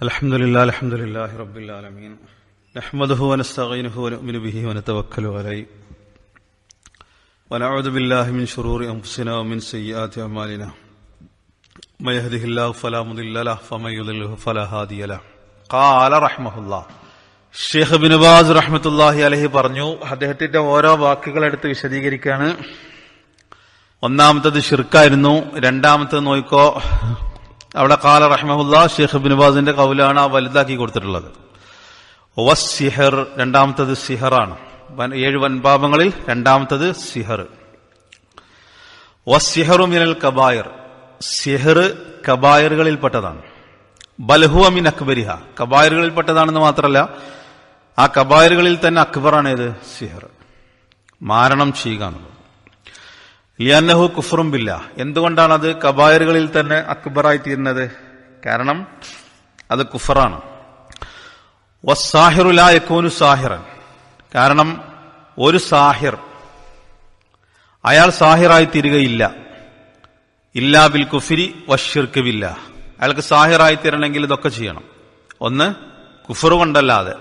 الحمد لله الحمد لله رب العالمين نحمده ونستعينه ونؤمن به ونتوكل عليه ونعوذ بالله من شرور انفسنا ومن سيئات اعمالنا من يهده الله فلا مضل له ومن يضلله فلا هادي له قال رحمه الله Sheikh bin bass റഹ്മത്തുല്ലാഹി അലഹി പറഞ്ഞു അദ്ദേഹത്തിന്റെ ഓരോ വാക്കുകൾ എടുത്ത് വിശദീകരിക്കുകയാണ് ഒന്നാമത്തത് ഷിർക്കായിരുന്നു രണ്ടാമത്തത് നോയിക്കോ അവിടെ കാല റഹ്മുല്ല ഷെയ്ഖ് ബിൻബാസിന്റെ കൗലാണ് ആ വലുതാക്കി കൊടുത്തിട്ടുള്ളത്. വസ് സിഹർ രണ്ടാമത്തത് സിഹറാണ്. ഏഴ് വൻപാപങ്ങളിൽ രണ്ടാമത്തത് സിഹർ. സിഹറു മിനൽ കബായർ. സിഹർ കബായറുകളിൽപ്പെട്ടതാണ്. ബൽഹുവ മിൻ അക്ബരിഹ. കബായറുകളിൽപ്പെട്ടതാണെന്ന് മാത്രമല്ല ആ കബായറുകളിൽ തന്നെ അക്ബറാണ് ഏത്? സിഹർ. മാരണം ചെയ്യുക എന്നുള്ളത്. ലിയന്നഹു കുഫറും ബില്ല. എന്തുകൊണ്ടാണ് അത് കബായറുകളിൽ തന്നെ അക്ബറായി തീരുന്നത് കാരണം അത് കുഫറാണ്. വസ്സാഹിറുലായക്കോനു യക്കൂനു സാഹിറൻ. കാരണം ഒരു സാഹിർ അയാൾ സാഹിറായി തീരുകയില്ല ഇല്ലാ ബിൽ കുഫിരി വഷിർക്ക് ബില്ല. അയാൾക്ക് സാഹിറായി തീരണമെങ്കിൽ ഇതൊക്കെ ചെയ്യണം. ഒന്ന് കുഫർ കൊണ്ടല്ലാതെ.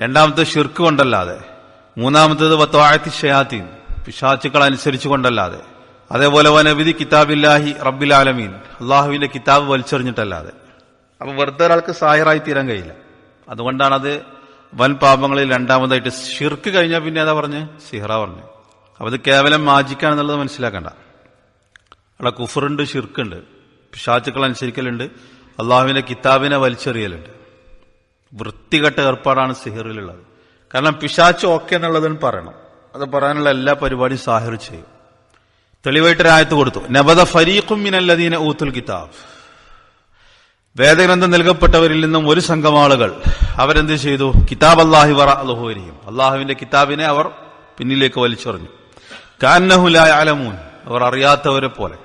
രണ്ടാമത്തെ ഷിർക്ക് കൊണ്ടല്ലാതെ. മൂന്നാമത്തേത് വത്തോഴത്തി ഷയാത്തീൻ പിശാച്ചുക്കൾ അനുസരിച്ചു കൊണ്ടല്ലാതെ അതേപോലെ വനവിധി കിതാബില്ലാഹി റബ്ബിൽ ആലമീൻ. അള്ളാഹുവിന്റെ കിതാബ് വലിച്ചെറിഞ്ഞിട്ടല്ലാതെ. അപ്പൊ വെറുതെ ഒരാൾക്ക് സായറായി തീരാൻ കഴിയില്ല. അതുകൊണ്ടാണ് അത് വൻ പാപങ്ങളിൽ രണ്ടാമതായിട്ട് ഷിർക്ക് കഴിഞ്ഞാൽ പിന്നെ അതാ പറഞ്ഞ്? സിഹറ പറഞ്ഞു. അപ്പൊ ഇത് കേവലം മാജിക്കാണെന്നുള്ളത് മനസ്സിലാക്കണ്ട. അവിടെ കുഫറുണ്ട് ഷിർക്കുണ്ട് പിശാച്ചുക്കൾ അനുസരിക്കലുണ്ട് അള്ളാഹുവിന്റെ കിതാബിനെ വലിച്ചെറിയലുണ്ട്. വൃത്തികെട്ട ഏർപ്പാടാണ് സിഹറിലുള്ളത്. കാരണം പിശാച്ച് ഓക്കെ എന്നുള്ളതെന്ന് പറയണം. അത് പറയാനുള്ള എല്ലാ പരിപാടിയും സാഹിർ ചെയ്യും. തെളിവായിട്ട് രായത്ത് കൊടുത്തു. നബദ ഫരീഖും മിനല്ലദീന ഊത്തുൽ കിതാബ്. വേദഗ്രന്ഥം നൽകപ്പെട്ടവരിൽ നിന്നും ഒരു സംഘം ആളുകൾ അവരെന്ത് ചെയ്തു? കിതാബ് അള്ളാഹി വറ അലഹോരിയും അള്ളാഹുവിന്റെ കിതാബിനെ അവർ പിന്നിലേക്ക് വലിച്ചെറിഞ്ഞു. കാന്നഹുലായ അലമൂൻ അവർ അറിയാത്തവരെ പോലെ.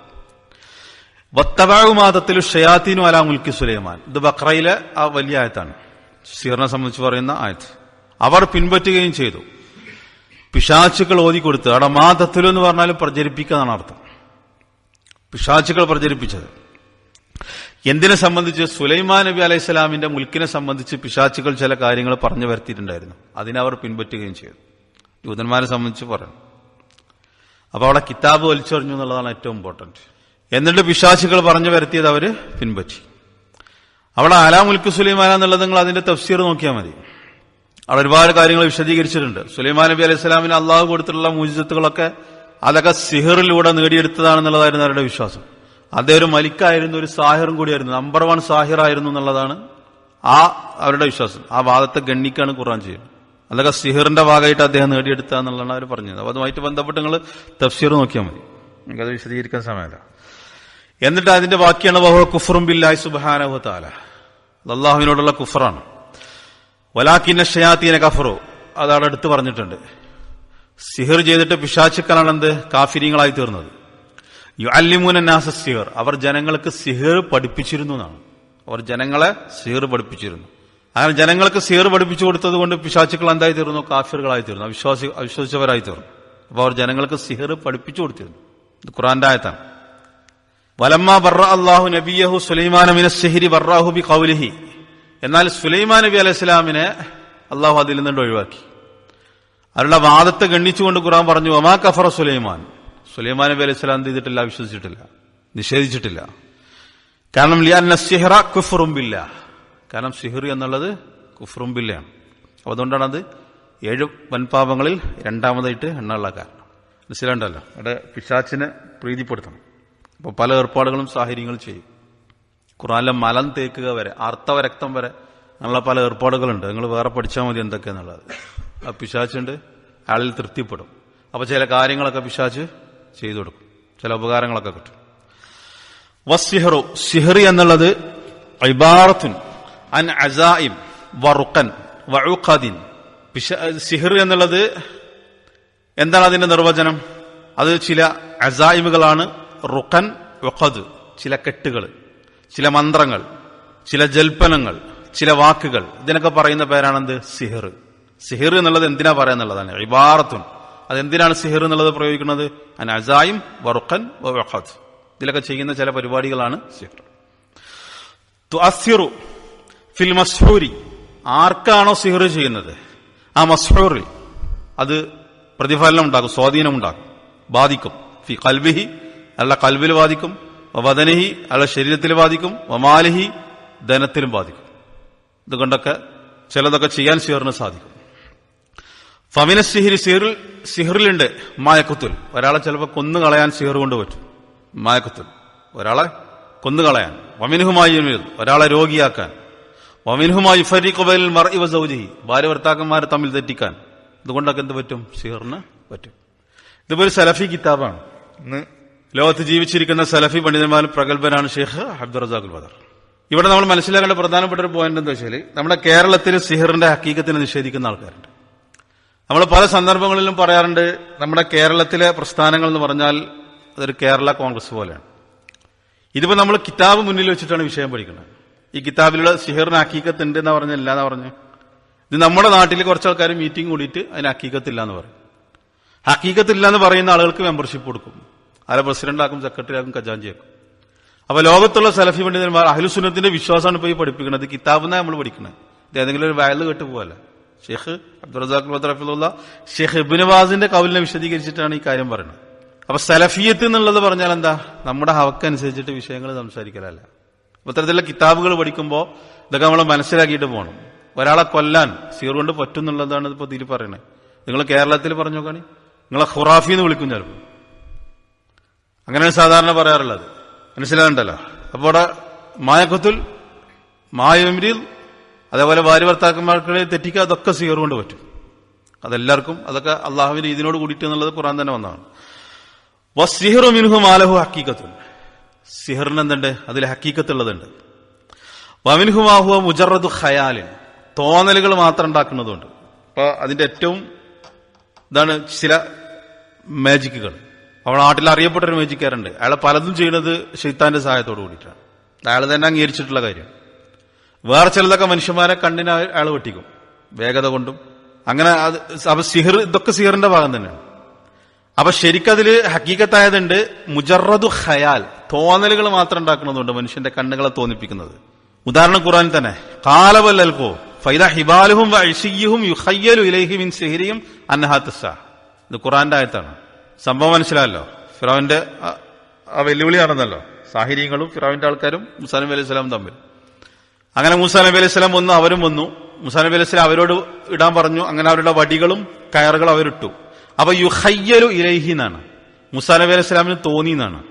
വത്തബാവുമാതത്തിൽ ഷയാത്തീനു അലാ മുൽക്കി സുലൈമാൻ. ഇത് ബക്രയിലെ ആ വലിയ ആയത്താണ്. സീറിനെ സംബന്ധിച്ച് പറയുന്ന ആയത്ത്. അവർ പിൻപറ്റുകയും ചെയ്തു. പിശാച്ചുക്കൾ ഓതിക്കൊടുത്ത് അവിടെ മാ തത്തുലു എന്ന് പറഞ്ഞാലും പ്രചരിപ്പിക്കുന്നതാണ് അർത്ഥം. പിശാച്ചുക്കൾ പ്രചരിപ്പിച്ചത്. എന്തിനെ സംബന്ധിച്ച്? സുലൈമാൻ നബി അലൈഹി സ്വലാമിന്റെ മുൽക്കിനെ സംബന്ധിച്ച് പിശാച്ചുകൾ ചില കാര്യങ്ങൾ പറഞ്ഞു വരുത്തിയിട്ടുണ്ടായിരുന്നു. അതിനെ അവർ പിൻപറ്റുകയും ചെയ്തു. യൂതന്മാരെ സംബന്ധിച്ച് പറയണം അപ്പൊ അവിടെ കിതാബ് വലിച്ചെറിഞ്ഞു എന്നുള്ളതാണ് ഏറ്റവും ഇമ്പോർട്ടന്റ് എന്നിട്ട് പിശാച്ചുകൾ പറഞ്ഞു വരുത്തിയത് അവർ പിൻപറ്റി. അവിടെ ആലാ മുൽക്ക് സുലൈമാൻ എന്നുള്ളത് നിങ്ങൾ അതിന്റെ തഫ്സീർ നോക്കിയാൽ മതി. അവിടെ ഒരുപാട് കാര്യങ്ങൾ വിശദീകരിച്ചിട്ടുണ്ട്. സുലൈമാൻ നബി അലൈഹി സ്വലാമിന് അള്ളാഹു കൊടുത്തിട്ടുള്ള മൂജിത്തുകളൊക്കെ അതൊക്കെ സിഹറിലൂടെ നേടിയെടുത്തതാണെന്നുള്ളതായിരുന്നു അവരുടെ വിശ്വാസം. അദ്ദേഹം ഒരു മലിക്കായിരുന്നു ഒരു സാഹിറും കൂടിയായിരുന്നു നമ്പർ വൺ സാഹിറായിരുന്നു എന്നുള്ളതാണ് ആ അവരുടെ വിശ്വാസം. ആ വാദത്തെ ഗണ്ണിക്കാണ് ഖുർആൻ ചെയ്യുന്നത്. അതൊക്കെ സിഹിറിന്റെ ഭാഗമായിട്ട് അദ്ദേഹം നേടിയെടുത്ത എന്നുള്ളതാണ് അവർ പറഞ്ഞത്. അപ്പൊ അതുമായിട്ട് ബന്ധപ്പെട്ട് നിങ്ങൾ തഫ്സീർ നോക്കിയാൽ മതി. നിങ്ങൾക്കത് വിശദീകരിക്കാൻ സമയമല്ല. എന്നിട്ട് അതിന്റെ ബാക്കിയാണ് ബഹു കുഫറും ബില്ലായി സുബാനഹു താല അള്ളാഹുവിനോടുള്ള കുഫറാണ്. വലാക്കിന്ന ഷയാത്തീന കഫറു. അതവിടെ എടുത്തു പറഞ്ഞിട്ടുണ്ട്. സിഹിർ ചെയ്തിട്ട് പിശാച്ചുക്കളാണ് എന്ത് കാഫിരിങ്ങളായി തീർന്നത് യു അല്ലിമൂന നാസ സിഹർ. അവർ ജനങ്ങൾക്ക് സിഹിർ പഠിപ്പിച്ചിരുന്നു എന്നാണ്. അവർ ജനങ്ങളെ സിഹിർ പഠിപ്പിച്ചിരുന്നു. അങ്ങനെ ജനങ്ങൾക്ക് സിഹിർ പഠിപ്പിച്ചു കൊടുത്തത് കൊണ്ട് പിശാച്ചുക്കൾ എന്തായി തീർന്നു കാഫിറുകളായി തീർന്നു അവിശ്വാസി അവിശ്വസിച്ചവരായി തീർന്നു അപ്പോൾ അവർ ജനങ്ങൾക്ക് സിഹിർ പഠിപ്പിച്ചു കൊടുത്തിരുന്നു. ഇത് ഖുറാന്റെ ആയത്താണ്. വലമ്മ ബറ അള്ളാഹു നബിയഹു സുലൈമാനമിന സിഹിരി ബറാഹു ബി കൗലിഹി എന്നാൽ സുലൈമാൻ നബി അലൈഹി സ്വലാമിനെ അള്ളാഹു അതിൽ നിന്ന് ഒഴിവാക്കി. അവരുടെ വാദത്തെ ഗണ്ണിച്ചുകൊണ്ട് ഖുറാൻ പറഞ്ഞു ഒമാ കഫറ സുലൈമാൻ. സുലൈമാൻ നബി അലൈഹി സ്വലാം ചെയ്തിട്ടില്ല? വിശ്വസിച്ചിട്ടില്ല. നിഷേധിച്ചിട്ടില്ല. കാരണം ലിയാൻ സിഹ്റ കുഫറും ബില്ല കാരണം സിഹിർ എന്നുള്ളത് കുഫറും ബില്ലയാണ് അപ്പൊ അതുകൊണ്ടാണ് അത് ഏഴ് വൻപാപങ്ങളിൽ രണ്ടാമതായിട്ട് എണ്ണുള്ള കാരണം. മനസ്സിലാണ്ടല്ലോ അവിടെ പിശാച്ചിനെ പ്രീതിപ്പെടുത്തണം. അപ്പോൾ പല ഏർപ്പാടുകളും സാഹചര്യങ്ങളും ചെയ്യും. ഖുറാനിലെ മലം തേക്കുക വരെ ആർത്തവ രക്തം വരെ അങ്ങനെയുള്ള പല ഏർപ്പാടുകളുണ്ട്. നിങ്ങൾ വേറെ പഠിച്ചാൽ മതി എന്തൊക്കെയാന്നുള്ളത്. ആ പിശാച്ചുണ്ട് അയാളിൽ തൃപ്തിപ്പെടും. അപ്പൊ ചില കാര്യങ്ങളൊക്കെ പിശാച്ച് ചെയ്തു കൊടുക്കും. ചില ഉപകാരങ്ങളൊക്കെ കിട്ടും. വസിഹറു സിഹറി എന്നുള്ളത് ഇബാറത്തുൻ അൻ അസായിം വറുക്കൻ വഴുഖാദിൻ സിഹർ എന്നുള്ളത് എന്താണ് അതിന്റെ നിർവചനം? അത് ചില അസായിമുകളാണ് റുക്കൻ വഖദ് ചില കെട്ടുകൾ ചില മന്ത്രങ്ങൾ ചില ജൽപ്പനങ്ങൾ ചില വാക്കുകൾ. ഇതിനൊക്കെ പറയുന്ന പേരാണെന്ത്? സിഹിർ. സിഹിർ എന്നുള്ളത് എന്തിനാ പറയാന്നുള്ളതാണ് ഇബാറത്തുൻ. അതെന്തിനാണ് സിഹിർ എന്നുള്ളത് പ്രയോഗിക്കുന്നത്? അൻ വറുഖൻ വഖദ് ഇതിലൊക്കെ ചെയ്യുന്ന ചില പരിപാടികളാണ് സിഹിർ. തുഅസ്സിറു ഫിൽ മസ്ഹൂരി. ആർക്കാണോ സിഹർ ചെയ്യുന്നത്? ആ മസ്ഹൂറിൽ അത് പ്രതിഫലനം ഉണ്ടാക്കും സ്വാധീനം ഉണ്ടാക്കും. ബാധിക്കും. ഫി കൽബിഹി അല്ല കൽബിൽ ബാധിക്കും. വദനഹി അയാളുടെ ശരീരത്തിൽ ബാധിക്കും വമാലിഹി ധനത്തിലും ബാധിക്കും. ഇതുകൊണ്ടൊക്കെ ചിലതൊക്കെ ചെയ്യാൻ സിഹറിന് സാധിക്കും. ഫമിന സിഹിരി സിഹറിൽ സിഹറിലുണ്ട് മായക്കുത്തുൽ. ഒരാളെ ചിലപ്പോൾ കൊന്നു കളയാൻ സിഹർ കൊണ്ട് പറ്റും. മായക്കുത്തുൽ. ഒരാളെ കൊന്നു കളയാൻ. വമിനുഹുമായി ഒരാളെ രോഗിയാക്കാൻ. വമിനുഹുമായി ഫരീഖുബൈൽ ഇവ സൗജി ഭാര്യ ഭർത്താക്കന്മാരെ തമ്മിൽ തെറ്റിക്കാൻ. ഇതുകൊണ്ടൊക്കെ എന്ത് പറ്റും? സിഹറിന് പറ്റും. ഇതുപോലെ സലഫി കിതാബാണ്. ഇന്ന് ലോകത്ത് ജീവിച്ചിരിക്കുന്ന സലഫി പണ്ഡിതന്മാരിൽ പ്രഗത്ഭനാണ് ഷെയ്ഖ് അബ്ദുൾ റസാഖുൽ ബദർ. ഇവിടെ നമ്മൾ മനസ്സിലാക്കേണ്ട പ്രധാനപ്പെട്ട ഒരു പോയിന്റ് എന്താ വെച്ചാൽ നമ്മുടെ കേരളത്തിൽ സിഹറിന്റെ ഹക്കീക്കത്തിനെ നിഷേധിക്കുന്ന ആൾക്കാരുണ്ട്. നമ്മൾ പല സന്ദർഭങ്ങളിലും പറയാറുണ്ട് നമ്മുടെ കേരളത്തിലെ പ്രസ്ഥാനങ്ങൾ എന്ന് പറഞ്ഞാൽ അതൊരു കേരള കോൺഗ്രസ് പോലെയാണ്. ഇതിപ്പോൾ നമ്മൾ കിതാബ് മുന്നിൽ വെച്ചിട്ടാണ് വിഷയം പഠിക്കുന്നത്. ഈ കിതാബിലുള്ള സിഹറിന് ഹക്കീക്കത്ത് ഉണ്ട് എന്ന് പറഞ്ഞ ഇല്ല എന്ന് പറഞ്ഞു. ഇത് നമ്മുടെ നാട്ടിൽ കുറച്ച് ആൾക്കാർ മീറ്റിംഗ് കൂടിയിട്ട് അതിന് ഹക്കീക്കത്തില്ല എന്ന് പറയും. ഹക്കീക്കത്തില്ല എന്ന് പറയുന്ന ആളുകൾക്ക് മെമ്പർഷിപ്പ് കൊടുക്കും. ആരെ പ്രസിഡന്റാക്കും സെക്രട്ടറിയാക്കും ആക്കും അപ്പൊ ലോകത്തുള്ള സലഫി പണ്ഡിതന്മാർ അഹ്ലുസുന്നത്തിന്റെ വിശ്വാസമാണ് ഇപ്പോൾ ഈ പഠിപ്പിക്കുന്നത് കിതാബെന്നാണ് നമ്മൾ പഠിക്കുന്നത് ഇത് ഏതെങ്കിലും ഒരു വയലിൽ കേട്ട് പോകല്ല ഷെയ്ഖ് അബ്ദുറസാഖ് ബദ്രഫിലുള്ള ഷെയ്ഖ് ഇബിനവാസിന്റെ കൗലിനെ വിശദീകരിച്ചിട്ടാണ് ഈ കാര്യം പറയുന്നത്. അപ്പൊ സലഫിയത്ത് എന്നുള്ളത് പറഞ്ഞാൽ എന്താ? നമ്മുടെ ഹവക്കനുസരിച്ചിട്ട് വിഷയങ്ങൾ സംസാരിക്കലല്ല. ഇത്തരത്തിലുള്ള കിതാബുകൾ പഠിക്കുമ്പോൾ ഇതൊക്കെ നമ്മൾ മനസ്സിലാക്കിയിട്ട് പോകണം ഒരാളെ കൊല്ലാൻ സീർ കൊണ്ട് പറ്റും എന്നുള്ളതാണ് ഇപ്പൊ തിരി പറയുന്നത്. നിങ്ങൾ കേരളത്തിൽ പറഞ്ഞു നോക്കാണി. നിങ്ങളെ ഖുറാഫി എന്ന് വിളിക്കും ചിലപ്പോൾ അങ്ങനെയാണ് സാധാരണ പറയാറുള്ളത്. മനസ്സിലാകണ്ടല്ലോ? അപ്പോൾ അവിടെ മായക്കുത്തുൽ മായമിരിൽ അതേപോലെ ഭാര്യ ഭർത്താക്കന്മാർക്കിടയിൽ തെറ്റിക്കുക അതൊക്കെ കൊണ്ട് പറ്റും. അതെല്ലാവർക്കും അതൊക്കെ അള്ളാഹുവിന്റെ ഇതിനോട് കൂടിയിട്ട് എന്നുള്ളത് ഖുറാൻ തന്നെ വന്നതാണ്. വസിഹിറു മിൻഹു മാലഹു ഹക്കീക്കത്തുൻ സിഹറിന് എന്തുണ്ട്? അതിൽ ഹക്കീക്കത്തുള്ളതുണ്ട് വമിൻഹുമാഹുവ മുജറദു ഖയാലിൻ. തോന്നലുകൾ മാത്രം ഉണ്ടാക്കുന്നതുകൊണ്ട് അപ്പൊ അതിന്റെ ഏറ്റവും ഇതാണ് ചില മാജിക്കുകൾ അവിടെ നാട്ടിൽ അറിയപ്പെട്ട ഒരു മേജിക്കാരുണ്ട് അയാൾ പലതും ചെയ്യുന്നത് ഷെയ്ത്താന്റെ സഹായത്തോട് കൂടിയിട്ടാണ്. അയാൾ തന്നെ അംഗീകരിച്ചിട്ടുള്ള കാര്യം. വേറെ ചിലതൊക്കെ മനുഷ്യന്മാരെ കണ്ണിന് അയാൾ വെട്ടിക്കും. വേഗത കൊണ്ടും. അങ്ങനെ അത് അപ്പൊ സിഹർ ഇതൊക്കെ സിഹറിന്റെ ഭാഗം തന്നെയാണ്. അപ്പൊ ശരിക്കതിൽ ഹക്കീക്കത്തായതുണ്ട് മുജറദു ഖയാൽ തോന്നലുകൾ മാത്രം ഉണ്ടാക്കുന്നതുണ്ട് മനുഷ്യന്റെ കണ്ണുകളെ തോന്നിപ്പിക്കുന്നത്. ഉദാഹരണം ഖുറാൻ തന്നെ കാലവല്ലൽക്കോ ഫൈദ ഹിബാലുഹും വൈഷിയും യുഹയ്യലു ഇലൈഹി മിൻ സിഹിരിയും അന്നഹാത്തസ ഇത് ഖുറാന്റെ ആയത്താണ്. സംഭവം മനസ്സിലായല്ലോ. ഫിറാവിന്റെ ആ- വെല്ലുവിളി നടന്നല്ലോ സാഹിര്യങ്ങളും ഫിറാവിന്റെ ആൾക്കാരും മുസാ നബി അലൈഹി സ്വലാം തമ്മിൽ. അങ്ങനെ മൂസാ നബി അലൈഹി സ്വലാം വന്നു അവരും വന്നു. മുസാ നബി അലൈഹി സ്വലാം അവരോട് ഇടാൻ പറഞ്ഞു. അങ്ങനെ അവരുടെ വടികളും കയറുകളും അവരിട്ടു. അപ്പൊ യുഹയ്യലു ഇലൈഹി എന്നാണ്. മുസാ നബി അലൈഹി സ്വലാമിന് തോന്നി എന്നാണ്.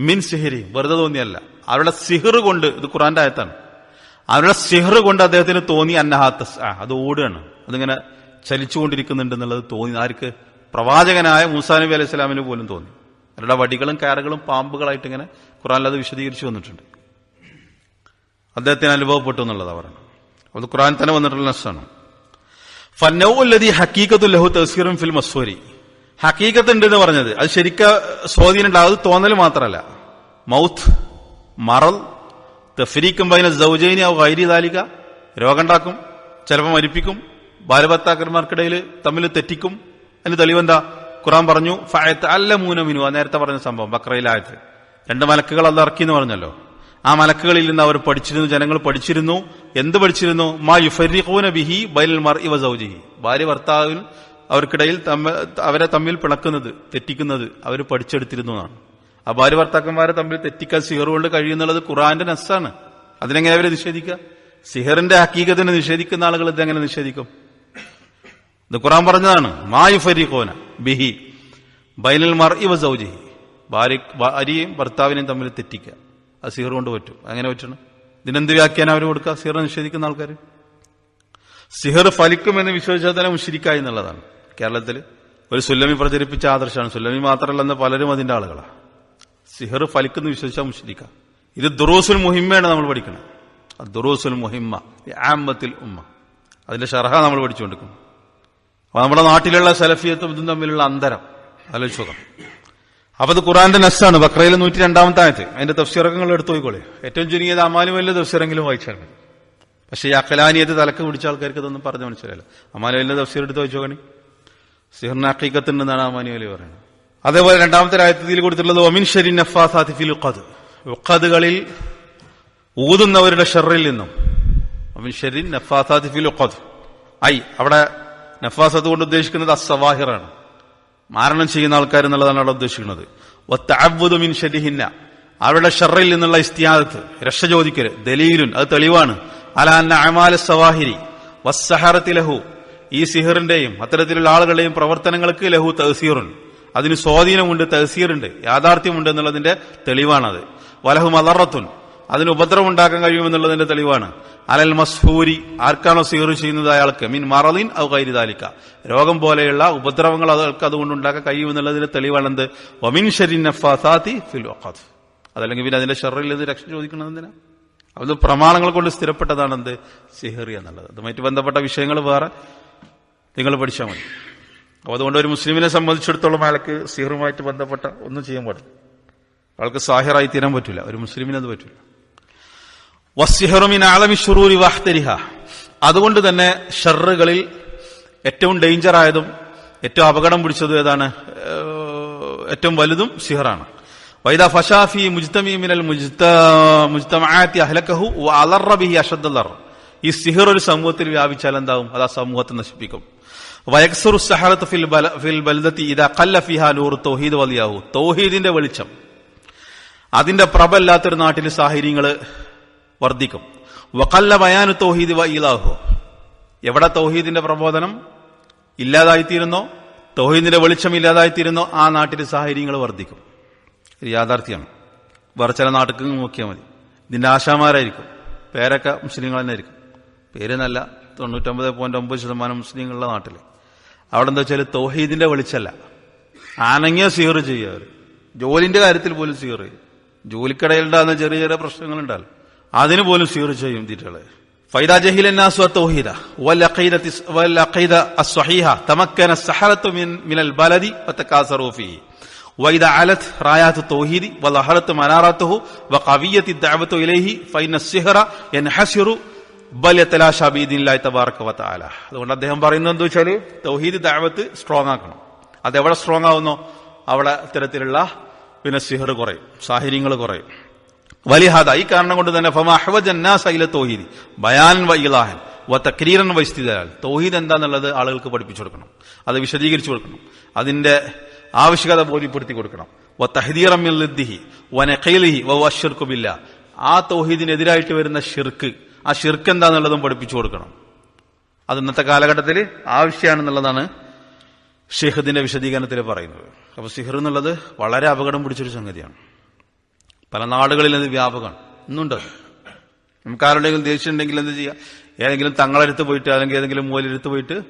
മിൻ സിഹിരി വെറുതെ തോന്നിയല്ല. അവരുടെ സിഹിർ കൊണ്ട് ഇത് ഖുറാന്റെ ആയത്താണ്. അവരുടെ സിഹർ കൊണ്ട് അദ്ദേഹത്തിന് തോന്നി അന്നഹാത്തസ് ആ അത് ഓടുകയാണ്. അതിങ്ങനെ ചലിച്ചുകൊണ്ടിരിക്കുന്നുണ്ട് എന്നുള്ളത് തോന്നി. ആർക്ക്? പ്രവാചകനായ മൂസാ നബി അലൈഹി സ്വലാമിന് പോലും തോന്നി. അവരുടെ വടികളും കയറുകളും പാമ്പുകളായിട്ട് ഇങ്ങനെ ഖുറാനിൽ അത് വിശദീകരിച്ചു വന്നിട്ടുണ്ട്. അദ്ദേഹത്തിന് അനുഭവപ്പെട്ടു എന്നുള്ളതാ പറയുന്നത്. അത് ഖുറാൻ തന്നെ വന്നിട്ടുള്ള നസ്സാണ് ഫന്നൌല്ലതി ഹക്കീക്കത്തു ലഹു തസ്കീറും ഫിൽ മസ്വരി ഹക്കീക്കത്ത് ഉണ്ട് എന്ന് പറഞ്ഞത്. അത് ശരിക്ക സ്വാധീനം ഉണ്ടാവും. അത് തോന്നൽ മാത്രമല്ല. മൗത്ത് മറൽ തഫരീക്കും ബൈന സൗജൈനി ആ വൈരി താലിക രോഗം ഉണ്ടാക്കും. ചിലപ്പോൾ മരിപ്പിക്കും. ഭാരഭർത്താക്കന്മാർക്കിടയിൽ തമ്മിൽ തെറ്റിക്കും. അതിന് തെളിവെന്താ? ഖുറാൻ പറഞ്ഞു ഫയത്ത് അല്ല മൂനമിനു നേരത്തെ പറഞ്ഞ സംഭവം ബക്രയിലായത്. രണ്ട് മലക്കുകൾ അത് ഇറക്കി എന്ന് പറഞ്ഞല്ലോ. ആ മലക്കുകളിൽ നിന്ന് അവർ പഠിച്ചിരുന്നു ജനങ്ങൾ പഠിച്ചിരുന്നു. എന്ത് പഠിച്ചിരുന്നു? മാ യുഫരിഖൂന ബിഹി ബൈൽ മർ ഇവ സൗജിഹി. ഭാര്യ ഭർത്താവിൽ അവർക്കിടയിൽ അവരെ തമ്മിൽ പിണക്കുന്നത് തെറ്റിക്കുന്നത് അവർ പഠിച്ചെടുത്തിരുന്നു എന്നാണ്. ആ ഭാര്യ ഭർത്താക്കന്മാരെ തമ്മിൽ തെറ്റിക്കാൻ സിഹർ കൊണ്ട് കഴിയുന്നുള്ളത് ഖുറാന്റെ നസ്സാണ്. അതിനെങ്ങനെ അവരെ നിഷേധിക്കുക? സിഹറിന്റെ ഹക്കീകത്തിനെ നിഷേധിക്കുന്ന ആളുകൾ ഇതെങ്ങനെ നിഷേധിക്കും? ഇത് ഖുറാൻ പറഞ്ഞതാണ് മായുഫരിഖോന ബിഹി ബൈനൽ മർ ഇവ സൗജി ഭാര്യ ഭാര്യയും ഭർത്താവിനെയും തമ്മിൽ തെറ്റിക്കുക. അത് സീർ കൊണ്ട് പറ്റും. അങ്ങനെ പറ്റണം. ഇതിനെന്ത് വ്യാഖ്യാനം അവർ കൊടുക്കുക? സിഹർ നിഷേധിക്കുന്ന ആൾക്കാർ സിഹർ ഫലിക്കുമെന്ന് വിശ്വസിച്ചാൽ തന്നെ മുഷിരിക്കായി എന്നുള്ളതാണ്. കേരളത്തിൽ ഒരു സുല്ലമി പ്രചരിപ്പിച്ച ആദർശമാണ്. സുല്ലമി മാത്രമല്ല എന്ന പലരും അതിന്റെ ആളുകളാണ് സിഹർ ഫലിക്കുന്ന വിശ്വസിച്ചാൽ മുഷിരിക്ക. ഇത് ദുറൂസുൽ മുഹിമ്മയാണ് നമ്മൾ പഠിക്കുന്നത് ദുറൂസുൽ മുഹിമ്മ ആമ്പത്തിൽ ഉമ്മ. അതിന്റെ ഷർഹ നമ്മൾ പഠിച്ചുകൊണ്ടിരിക്കുന്നു. അപ്പൊ നമ്മുടെ നാട്ടിലുള്ള സലഫിയത്തും ഇതും തമ്മിലുള്ള അന്തരം ആലോചിച്ചോക്കാം അപ്പൊ അത് ഖുറാന്റെ നസ്സാണ് ബക്രയിലെ നൂറ്റി രണ്ടാമത്തെ ആയത്ത്. അതിന്റെ തഫ്സീറക്കങ്ങൾ എടുത്തു പോയിക്കോളെ. ഏറ്റവും ചുരുങ്ങിയത് അമാനുവലിന്റെ തഫ്സീറെങ്കിലും വായിച്ചാൽ മതി. പക്ഷേ ഈ അക്കലാനിയത് തലക്ക് പിടിച്ച ആൾക്കാർക്ക് ഇതൊന്നും പറഞ്ഞു മനസ്സിലായില്ല. അമാനുവലിന്റെ തഫ്സീർ എടുത്ത് വായിച്ചു നോക്കണി. സിഹറിന് അക്കീക്കത്തുണ്ടെന്നാണ് അമാനുവലി പറയുന്നത്. അതേപോലെ രണ്ടാമത്തെ ആയത്തിൽ കൊടുത്തിട്ടുള്ളത് ഒമിൻ ഷെരി നഫാസാത്തി ഫിൽ ഉഖദ് ഉഖദുകളിൽ ഊതുന്നവരുടെ ഷെറിൽ നിന്നും ഒമിൻ ഷെരിൻ നഫാസാത്തി ഫിൽ ഉഖദ് ഐ അവിടെ നഫാസത്ത് കൊണ്ട് ഉദ്ദേശിക്കുന്നത് അസവാഹിറാണ് മാരണം ചെയ്യുന്ന ആൾക്കാർ എന്നുള്ളതാണ് അവിടെ ഉദ്ദേശിക്കുന്നത്. ഒത്തഅബ്ദു മിൻ ഷരിഹിന്ന. അവരുടെ ഷറിൽ നിന്നുള്ള ഇസ്തിയാദത്ത് രക്ഷ ചോദിക്കൽ ദലീലുൻ അത് തെളിവാണ്. അലാന്ന സവാഹിരി വസ്സഹറത്തി ലഹു. ഈ സിഹറിന്റെയും അത്തരത്തിലുള്ള ആളുകളുടെയും പ്രവർത്തനങ്ങൾക്ക് ലഹു തഹസീറുൻ അതിന് സ്വാധീനമുണ്ട് തഹസീറുണ്ട് യാഥാർത്ഥ്യമുണ്ട് എന്നുള്ളതിന്റെ തെളിവാണത്. വലഹു മലറത്തുൻ അതിന് ഉപദ്രവം ഉണ്ടാക്കാൻ കഴിയുമെന്നുള്ളതിന്റെ തെളിവാണ്. അലൽ മസ്ഹൂരി ആർക്കാണോ സീറു ചെയ്യുന്നത് അയാൾക്ക്? മീൻ മറലിൻ ഔ കൈരിതാലിക്ക രോഗം പോലെയുള്ള ഉപദ്രവങ്ങൾ അയാൾക്ക് അതുകൊണ്ട് ഉണ്ടാക്കാൻ കഴിയുമെന്നുള്ളതിന്റെ തെളിവാണെന്ത്? വമിൻ ഷരിൻ നഫാസാത്തി ഫിൽ അതല്ലെങ്കിൽ പിന്നെ അതിന്റെ ഷെറിൽ നിന്ന് രക്ഷ ചോദിക്കുന്നത് എന്തിനാ? അത് പ്രമാണങ്ങൾ കൊണ്ട് സ്ഥിരപ്പെട്ടതാണ് എന്ത് സിഹറി എന്നുള്ളത്. അതുമായിട്ട് ബന്ധപ്പെട്ട വിഷയങ്ങൾ വേറെ. നിങ്ങൾ പഠിച്ചാൽ മതി. അപ്പൊ അതുകൊണ്ട് ഒരു മുസ്ലിമിനെ സംബന്ധിച്ചിടത്തോളം അയാൾക്ക് സിഹറുമായിട്ട് ബന്ധപ്പെട്ട ഒന്നും ചെയ്യാൻ പാടില്ല. അയാൾക്ക് സാഹിറായി തീരാൻ പറ്റില്ല. ഒരു മുസ്ലിമിനത് പറ്റില്ല. അതുകൊണ്ട് തന്നെ ഷെറുകളിൽ ഏറ്റവും ഡേഞ്ചർ ആയതും ഏറ്റവും അപകടം പിടിച്ചതും ഏതാണ്? ഏറ്റവും വലുതും സിഹറാണ്. വൈദ ഫഷാഫി മുജ്തമി മിനൽ മുജ്തമാഅത്തി ഈ സിഹർ ഒരു സമൂഹത്തിൽ വ്യാപിച്ചാൽ എന്താവും? അത് ആ സമൂഹത്തെ നശിപ്പിക്കും. ഫിൽ ബൽദത്തി നൂർ തൗഹീദിന്റെ വെളിച്ചം. അതിന്റെ പ്രബല്ലാത്തൊരു നാട്ടിലെ സാഹചര്യങ്ങൾ വർദ്ധിക്കും. വക്കല്ല ബയാനു തൗഹീദ് വ ഇലാഹു. എവിടെ തൗഹീദിന്റെ പ്രബോധനം ഇല്ലാതായിത്തീരുന്നോ? തൗഹീദിന്റെ വെളിച്ചം ഇല്ലാതായിത്തീരുന്നോ? ആ നാട്ടിലെ സാഹചര്യങ്ങൾ വർദ്ധിക്കും. ഒരു യാഥാർത്ഥ്യമാണ്. വേറെ ചില നാട്ടിൽ നോക്കിയാൽ മതി. ഇതിന്റെ ആശാമാരായിരിക്കും പേരൊക്കെ മുസ്ലിങ്ങൾ തന്നെ ആയിരിക്കും. പേര് നല്ല തൊണ്ണൂറ്റൊമ്പത് പോയിന്റ് ഒമ്പത് ശതമാനം മുസ്ലിങ്ങളുടെ നാട്ടിൽ അവിടെ എന്താ വെച്ചാൽ തൗഹീദിന്റെ വെളിച്ചല്ല. ആനങ്ങിയ സീർ ചെയ്യുക അവർ ജോലിന്റെ കാര്യത്തിൽ പോലും സീർ ചെയ്യും. ജോലിക്കിടയിലുണ്ടാകുന്ന ചെറിയ ചെറിയ പ്രശ്നങ്ങളുണ്ടല്ലോ അതിന് പോലും സീർ ചെയ്യും തീറ്റകളെ فإذا جهل الناس التوحيد والعقيدة والعقيدة الصحيحة تمكن السحرة من من البلد وتكاثروا فيه وإذا علت رايات التوحيد وظهرت مناراته وقوية الدعوة إليه فإن السحر ينحسر ബൽ യത്തലാശ ബീദിനില്ലായി തബാറക വതആല അതുകൊണ്ട് അദ്ദേഹം പറയുന്നത് എന്താ വെച്ചാൽ തൗഹീദ് ദഅവത്ത് സ്ട്രോങ് ആക്കണം അതെവിടെ സ്ട്രോങ് ആവുന്നോ അവിടെ ഇത്തരത്തിലുള്ള പിന്നെ സിഹർ കുറയും സാഹചര്യങ്ങൾ കുറയും വലിഹാദ ഈ കാരണം കൊണ്ട് തന്നെ ഫമാ അഹ്വജന്നാസ ഇല തൗഹീദ്. ബയാൻ വൈലാഹൻ വ വ ഇസ്തിദലാൽ എന്താന്നുള്ളത് ആളുകൾക്ക് പഠിപ്പിച്ചു കൊടുക്കണം. അത് വിശദീകരിച്ചു കൊടുക്കണം. അതിന്റെ ആവശ്യകത ബോധ്യപ്പെടുത്തി കൊടുക്കണം. വ തഹദീറം മിൻ ലിദ്ദിഹി വ നഖീലിഹി വ ആ തോഹീദിനെതിരായിട്ട് വരുന്ന ഷിർക്ക് ആ ഷിർക്ക് എന്താന്നുള്ളതും പഠിപ്പിച്ചു കൊടുക്കണം. അത് ഇന്നത്തെ കാലഘട്ടത്തിൽ ആവശ്യമാണെന്നുള്ളതാണ് ഷെഹദിന്റെ വിശദീകരണത്തിൽ പറയുന്നത്. അപ്പൊ സിഹർ എന്നുള്ളത് വളരെ അപകടം പിടിച്ചൊരു സംഗതിയാണ്. പല നാടുകളിൽ അത് വ്യാപകമാണ്. ഇന്നുണ്ട്. നമുക്ക് ആരുടെയെങ്കിലും ദേഷ്യം ഉണ്ടെങ്കിൽ എന്ത് ചെയ്യുക ഏതെങ്കിലും തങ്ങളെടുത്ത് പോയിട്ട് അല്ലെങ്കിൽ ഏതെങ്കിലും മൂലെടുത്ത് പോയിട്ട്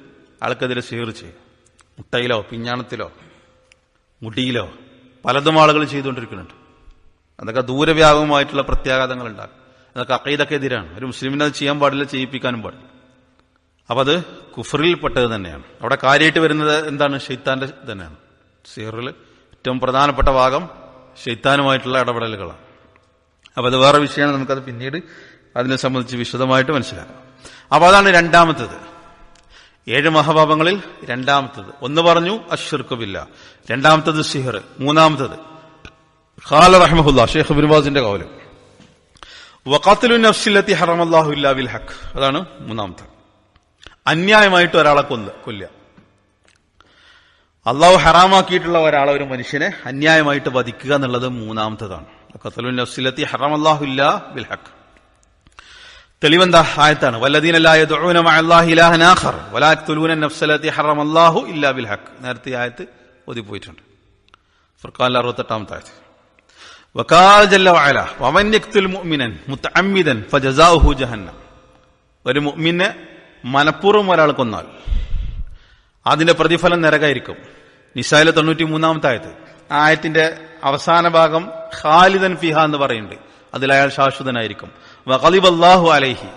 ആൾക്കെതിരെ ഷെയർ ചെയ്യും. മുട്ടയിലോ പിഞ്ഞാണത്തിലോ മുടിയിലോ പലതും ആളുകൾ ചെയ്തുകൊണ്ടിരിക്കുന്നുണ്ട്. അതൊക്കെ ദൂരവ്യാപകമായിട്ടുള്ള പ്രത്യാഘാതങ്ങൾ ഉണ്ടാകും അതൊക്കെ അക്കൈതൊക്കെ എതിരാണ്. ഒരു മുസ്ലിമിനെ അത് ചെയ്യാൻ പാടില്ല ചെയ്യിപ്പിക്കാനും പാടില്ല. അപ്പം അത് കുഫറിൽ പെട്ടത് തന്നെയാണ്. അവിടെ കാര്യമായിട്ട് വരുന്നത് എന്താണ്? ഷെയ്ത്താന്റെ തന്നെയാണ്. സീറിൽ ഏറ്റവും പ്രധാനപ്പെട്ട ഭാഗം ഷെയ്ത്താനുമായിട്ടുള്ള ഇടപെടലുകളാണ്. അപ്പൊ അത് വേറെ വിഷയമാണ്. നമുക്കത് പിന്നീട് അതിനെ സംബന്ധിച്ച് വിശദമായിട്ട് മനസ്സിലാക്കാം. അപ്പോൾ അതാണ് രണ്ടാമത്തത്. ഏഴ് മഹാഭാപങ്ങളിൽ രണ്ടാമത്തത്. ഒന്ന് പറഞ്ഞു അഷിർക്കുബില്ല രണ്ടാമത്തത് സിഹർ മൂന്നാമത്തത് ഖാല റഹ്മുല്ല ഷെയ്ഖ് ബിൻവാസിന്റെ കൗലം. വക്കാത്തലു നഫ്സില്ലത്തി ഹറമല്ലാഹു ഇല്ലാ ബിൽ ഹക്ക് അതാണ് മൂന്നാമത്തെ. അന്യായമായിട്ട് ഒരാളെ കൊല്ല കൊല്ലുക. അള്ളാഹു ഹറാമാക്കിയിട്ടുള്ള ഒരാളെ ഒരു മനുഷ്യനെ അന്യായമായിട്ട് വധിക്കുക എന്നുള്ളത് മൂന്നാമത്തതാണ്. ഹക്ക് തെളിവെന്താ? ആയത്താണ്. നേരത്തെ ആയത്ത് ഒതിപ്പോയിട്ടുണ്ട് ഫുർഖാൻ അറുപത്തെട്ടാമത്തെ ആയത്ത്. ഒരു മുഅ്മിനെ മനഃപൂർവം ഒരാൾ കൊന്നാൽ അതിന്റെ പ്രതിഫലം നരകായിരിക്കും. നിസായിലെ തൊണ്ണൂറ്റി മൂന്നാമത്തെ ആയത്ത് ആയത്തിന്റെ അവസാന ഭാഗം ഖാലിദൻ ഫിഹ എന്ന് പറയുന്നുണ്ട്. അതിൽ അയാൾ ശാശ്വതനായിരിക്കും. വഖലിബ് അള്ളാഹു അലൈഹി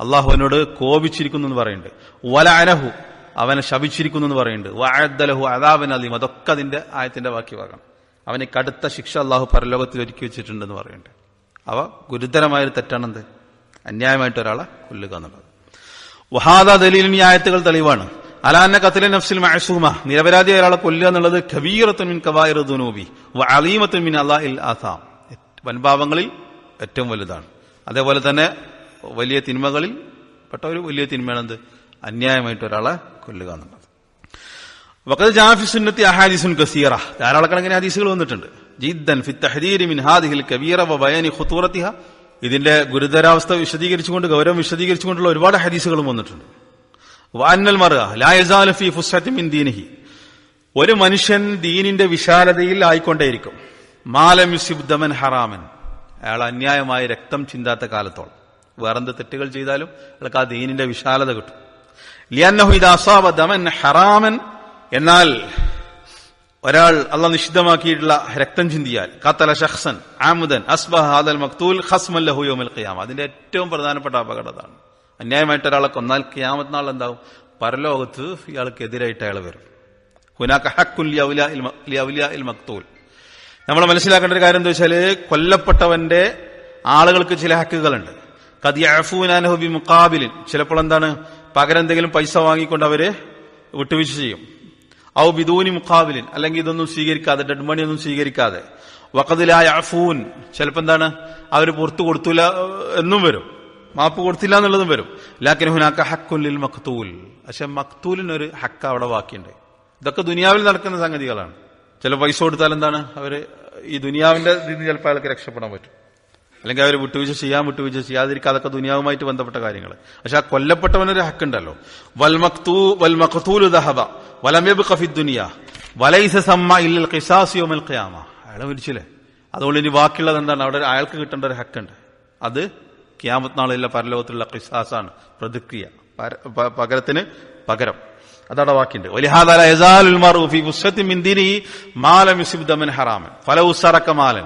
അള്ളാഹുവിനോട് കോപിച്ചിരിക്കുന്നു എന്ന് പറയുന്നുണ്ട്. വല അനഹു അവനെ ശപിച്ചിരിക്കുന്നു എന്ന് പറയുന്നുണ്ട്. വഅദ്ദലഹു അദാബൻ അലീം. അതൊക്കെ അതിന്റെ ആയത്തിന്റെ ബാക്കി ഭാഗം അവന് കടുത്ത ശിക്ഷ അള്ളാഹു പരലോകത്തിൽ ഒരുക്കി വെച്ചിട്ടുണ്ടെന്ന് പറയുന്നുണ്ട്. അവ ഗുരുതരമായൊരു തെറ്റാണെന്ത്? അന്യായമായിട്ട് ഒരാളെ കൊല്ലുക എന്നുള്ളത്. വഹാദ ദലീലിന് ആയത്തുകൾ തെളിവാണ്. അലാന്ന കത്തിലെ നഫ്സിൽ മഴസൂമ നിരപരാധി അയാളെ കൊല്ലുക എന്നുള്ളത് ഖബീറത്തുൻ മിൻ കബായിർ ദുനൂബി മിൻ അല്ലാഹിൽ ആസാം. വൻപാവങ്ങളിൽ ഏറ്റവും വലുതാണ്. അതേപോലെ തന്നെ വലിയ തിന്മകളിൽ പെട്ട ഒരു വലിയ തിന്മയാണ് എന്ത് അന്യായമായിട്ട് ഒരാളെ കൊല്ലുക എന്നുള്ളത്. വക്കത് ജാഫി സുന്നത്തി അഹാദിസുൻ കസീറ. ധാരാളക്കണക്കിന് ഹദീസുകൾ വന്നിട്ടുണ്ട്. ജിദ്ദൻ ഫി തഹദീരി മിൻ ഹാദിഹിൽ കബീറ വ ബയാനി ഖുതൂറത്തിഹ ഇതിന്റെ ഗുരുതരാവസ്ഥ വിശദീകരിച്ചുകൊണ്ട് ഗൗരവം വിശദീകരിച്ചുകൊണ്ടുള്ള ഒരുപാട് ഹദീസുകളും വന്നിട്ടുണ്ട്. ദീനിഹി. ഒരു മനുഷ്യൻ ദീനിന്റെ വിശാലതയിൽ ആയിക്കൊണ്ടേയിരിക്കും. മാലം യുസിബ്ദമൻ ഹറാമൻ. അയാൾ അന്യായമായി രക്തം ചിന്താത്ത കാലത്തോളം. വേറെന്ത് തെറ്റുകൾ ചെയ്താലും അയാൾക്ക് ആ ദീനിന്റെ വിശാലത കിട്ടും. ലിയന്നഹു ദമൻ ഹറാമൻ എന്നാൽ ഒരാൾ അള്ള നിഷിദ്ധമാക്കിയിട്ടുള്ള രക്തം ചിന്തിയാൽ കത്തല ഷഹ്സൻ ആമുദൻ അസ്ബഹ മക്തൂൽ ഖസ്മൻ ലഹു യൗമൽ ഖിയാമ. അതിന്റെ ഏറ്റവും പ്രധാനപ്പെട്ട അപകടതാണ് അന്യായമായിട്ട് ഒരാളെ കൊന്നാൽ ഖിയാമത്ത് നാൾ എന്താവും? പരലോകത്ത് ഇയാൾക്ക് എതിരായിട്ട് അയാൾ വരും. ഹുനാക്ക ഹക്കുൻ ലിയൗലിയ ഇൽ മക്തൂൽ. നമ്മൾ മനസ്സിലാക്കേണ്ട ഒരു കാര്യം എന്താ വെച്ചാൽ കൊല്ലപ്പെട്ടവന്റെ ആളുകൾക്ക് ചില ഹക്കുകളുണ്ട്. കദിയഫൂനാനഹു ബി മുക്കാബിലിൻ ചിലപ്പോൾ എന്താണ്? പകരം എന്തെങ്കിലും പൈസ വാങ്ങിക്കൊണ്ട് അവർ വിട്ടുവീഴ്ച ചെയ്യും. ഔ ബിദൂനി മുക്കാബിലിൻ അല്ലെങ്കിൽ ഇതൊന്നും സ്വീകരിക്കാതെ ഡെഡ് മണി ഒന്നും സ്വീകരിക്കാതെ. വക്കതിലായ അഫൂൻ ചിലപ്പോൾ എന്താണ്? അവർ പുറത്തു കൊടുത്തില്ല എന്നും വരും. മാപ്പ് കൊടുത്തില്ല എന്നുള്ളതും വരും. ലാക്കിൻ ഹുനാക്ക ഹക്കുല്ലിൽ മക്തൂൽ പക്ഷെ മക്തൂലിനൊരു ഹക്ക് അവിടെ ബാക്കിയുണ്ട്. ഇതൊക്കെ ദുനിയാവിൽ നടക്കുന്ന സംഗതികളാണ്. ചില പൈസ കൊടുത്താൽ എന്താണ്? അവർ ഈ ദുനിയാവിന്റെ ഇതിന് ചിലപ്പോൾ അയാൾക്ക് രക്ഷപ്പെടാൻ പറ്റും. അല്ലെങ്കിൽ അവർ വിട്ടുവീഴ്ച ചെയ്യാൻ വിട്ടുവീഴ്ച ചെയ്യാതിരിക്കുക അതൊക്കെ ദുനിയാവുമായിട്ട് ബന്ധപ്പെട്ട കാര്യങ്ങൾ പക്ഷെ ആ കൊല്ലപ്പെട്ടവനൊരു ഹക്കുണ്ടല്ലോ. വൽ മക്തൂ വൽ മഖ്തൂലു ദഹബ. വലം കഫി ദുനിയ. വലൈസ സമ്മ ഇല്ലൽ ഖിസാസ് യൗമൽ ഖിയാമ. അയാളെ മരിച്ചില്ലേ അതുകൊണ്ട് ഇനി ബാക്കിയുള്ളത് എന്താണ്? അവിടെ അയാൾക്ക് കിട്ടേണ്ട ഒരു ഹക്കുണ്ട്. അത് ക്യാമത്ത് നാളിലെ പരലോകത്തിലുള്ള ഖിസാസാണ് പ്രതിക്രിയ. പകരത്തിന് പകരം. അതവിടെ വാക്കിണ്ട് ഹറാമൻ. ഫലൗ സറക മാലൻ.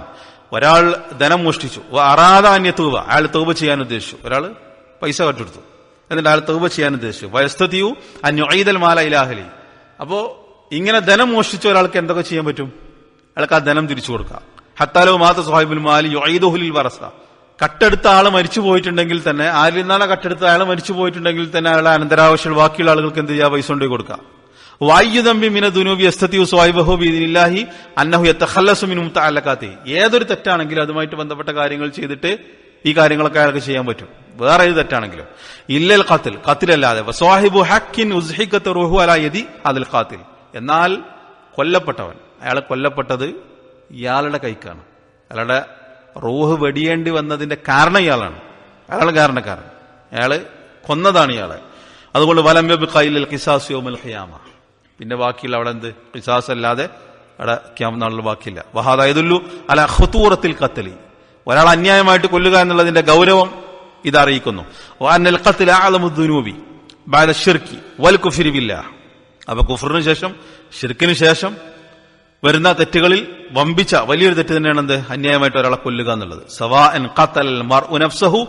ഒരാൾ ധനം മോഷ്ടിച്ചു. അറാധാന്യ തൂവ അയാൾ തൂവ ചെയ്യാൻ ഉദ്ദേശിച്ചു. ഒരാൾ പൈസ കട്ടെടുത്തു എന്നിട്ട് അയാൾ തൂവ ചെയ്യാൻ ഉദ്ദേശിച്ചു. വയസ്തതിയു അന്യുഐദൽ മാല ഇലാഹലി. അപ്പോ ഇങ്ങനെ ധനം മോഷ്ടിച്ച ഒരാൾക്ക് എന്തൊക്കെ ചെയ്യാൻ പറ്റും? അയാൾക്ക് ആ ധനം തിരിച്ചു കൊടുക്കാം. ഹത്താലോ മാത സാഹിബുൽ മാലി യുഐദുഹുലിൽ വറസ. കട്ടെടുത്ത ആൾ മരിച്ചു പോയിട്ടുണ്ടെങ്കിൽ തന്നെ ആരിൽ നിന്നാണ് കട്ടെടുത്ത അയാൾ മരിച്ചു പോയിട്ടുണ്ടെങ്കിൽ തന്നെ അയാളെ അനന്തരാവശ്യം ബാക്കിയുള്ള ആളുകൾക്ക് എന്ത് ചെയ്യാം? പൈസ കൊണ്ടുപോയി കൊടുക്കാം. വായുതമ്പി മിന ദുനൂബി എസ്തത്തിയു സ്വായിബഹു ബിദിനില്ലാഹി അന്നഹു യത്തഖല്ലസു മിൻ മുതഅല്ലഖാത്തി ഏതൊരു തെറ്റാണെങ്കിലും അതുമായിട്ട് ബന്ധപ്പെട്ട കാര്യങ്ങൾ ചെയ്തിട്ട് ഈ കാര്യങ്ങളൊക്കെ അയാൾക്ക് ചെയ്യാൻ പറ്റും. വേറെ ഏത് തെറ്റാണെങ്കിലും. ഇല്ലൽ ഖത്തിൽ ഉസ്ഹിഖത്ത് റുഹു അതിൽ ഖാത്തിൽ. എന്നാൽ കൊല്ലപ്പെട്ടവൻ അയാൾ കൊല്ലപ്പെട്ടത് ഇയാളുടെ കൈക്കാണ്. അയാളുടെ റൂഹ് വെടിയേണ്ടി വന്നതിന്റെ കാരണം ഇയാളാണ്. അയാൾ കാരണക്കാരൻ. അയാൾ കൊന്നതാണ് ഇയാളെ. അതുകൊണ്ട് വലം കൈലിൽ കിസാസ് യോമൽ ഖിയാമ. പിന്നെ ബാക്കിയുള്ള അവിടെ എന്ത്? കിസാസ് അല്ലാതെ അവിടെ ക്യാമ നാളിൽ ബാക്കിയില്ല. വഹാദായതുല്ലു അല ഹുത്തൂറത്തിൽ കത്തലി ഒരാൾ അന്യായമായിട്ട് കൊല്ലുക എന്നുള്ളതിന്റെ ഗൗരവം ഇത് അറിയിക്കുന്നു. വൽ അപ്പൊ കുഫറിന് ശേഷം ഷിർക്കിന് ശേഷം വരുന്ന തെറ്റുകളിൽ വമ്പിച്ച വലിയൊരു തെറ്റ് തന്നെയാണ് എന്ത് അന്യായമായിട്ട് ഒരാളെ കൊല്ലുക എന്നുള്ളത്. സവാ എൻ ഖത്തൽ മർഉ നഫ്സഹു.